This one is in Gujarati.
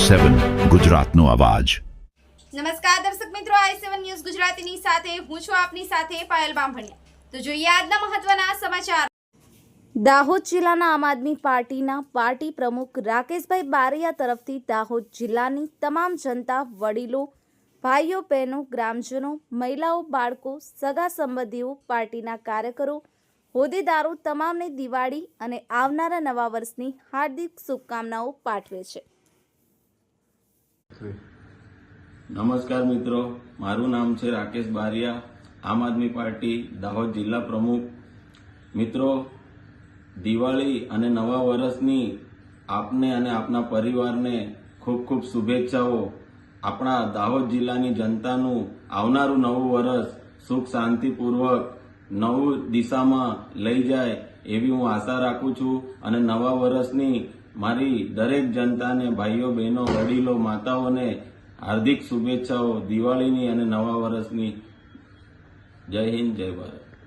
સેવન ગુજરાતનો અવાજ. નમસ્કાર દર્શક મિત્રો આઈ સેવન ન્યૂઝ ગુજરાતીની સાથે હું છું આપની સાથે પાયલ બામભણિયા. તો જોઈએ આજના મહત્વના સમાચાર. દાહોદ જિલ્લાના આમ આદમી પાર્ટીના પાર્ટી પ્રમુખ રાકેશભાઈ બારૈયા તરફથી દાહોદ જિલ્લાની તમામ જનતા વડીલો ભાઈઓ બહેનો ગ્રામજનો મહિલાઓ બાળકો સગા સંબંધીઓ પાર્ટીના કાર્યકરો હોદ્દેદારો તમામને દિવાળી અને આવનારા નવા વર્ષની હાર્દિક શુભકામનાઓ પાઠવે છે. નમસ્કાર મિત્રો, મારું નામ છે રાકેશ બારિયા, આમ આદમી પાર્ટી, દાહોદ જિલ્લા પ્રમુખ. મિત્રો, દિવાળી અને નવા વર્ષની આપને અને આપના પરિવારને ખૂબ ખૂબ શુભેચ્છાઓ. આપણા દાહોદ જિલ્લાની જનતાનું આવનારું નવું વર્ષ સુખ શાંતિપૂર્વક નવું દિશામાં લઈ જાય એવી હું આશા રાખું છું. અને નવા વર્ષની મારી દરેક જનતાને, ભાઈઓ, બહેનો, વડીલો, માતાઓને હાર્દિક શુભેચ્છાઓ. દિવાળીની અને નવા વર્ષની જય હિન્દ, જય ભારત.